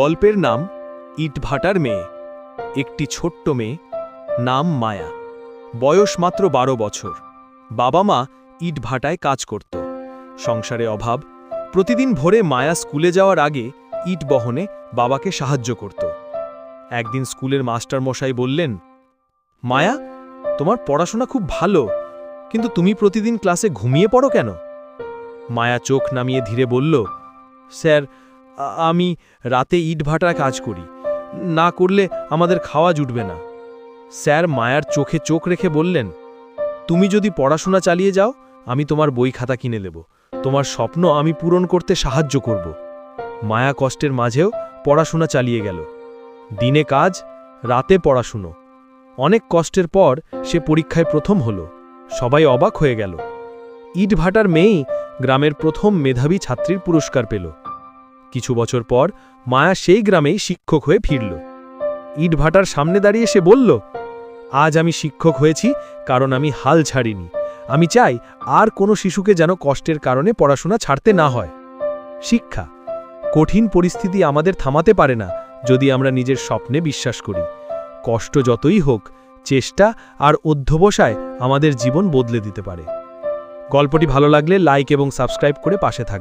গল্পের নাম ইটভাটার মেয়ে। একটি ছোট্ট মেয়ে নাম মায়া। বয়স মাত্র বারো বছর। বাবা মা ইটভাটায় কাজ করত। সংসারে অভাব। প্রতিদিন ভোরে মায়া স্কুলে যাওয়ার আগে ইট বহনে বাবাকে সাহায্য করত। একদিন স্কুলের মাস্টার মশাই বললেন, মায়া, তোমার পড়াশোনা খুব ভালো, কিন্তু তুমি প্রতিদিন ক্লাসে ঘুমিয়ে পড়ো কেন? মায়া চোখ নামিয়ে ধীরে বলল, স্যার আমি রাতে ইটভাটায় কাজ করি। না করলে আমাদের খাওয়া জুটবে না। স্যার মায়ার চোখে চোখ রেখে বললেন, তুমি যদি পড়াশোনা চালিয়ে যাও, আমি তোমার বই খাতা কিনে দেব তোমার স্বপ্ন আমি পূরণ করতে সাহায্য করব। মায়া কষ্টের মাঝেও পড়াশোনা চালিয়ে গেল। দিনে কাজ, রাতে পড়াশুনো। অনেক কষ্টের পর সে পরীক্ষায় প্রথম হলো। সবাই অবাক হয়ে গেল। ইটভাটার মেয়েই গ্রামের প্রথম মেধাবী ছাত্রীর পুরস্কার পেল। কিছু বছর পর মায়া সেই গ্রামেই শিক্ষক হয়ে ফিরল। ইটভাটার সামনে দাঁড়িয়ে সে বলল, আজ আমি শিক্ষক হয়েছি, কারণ আমি হাল ছাড়িনি। আমি চাই আর কোনো শিশুকে যেন কষ্টের কারণে পড়াশোনা ছাড়তে না হয়। শিক্ষা, কঠিন পরিস্থিতি আমাদের থামাতে পারে না, যদি আমরা নিজের স্বপ্নে বিশ্বাস করি। কষ্ট যতই হোক, চেষ্টা আর অধ্যবসায় আমাদের জীবন বদলে দিতে পারে। গল্পটি ভালো লাগলে লাইক এবং সাবস্ক্রাইব করে পাশে থাকবে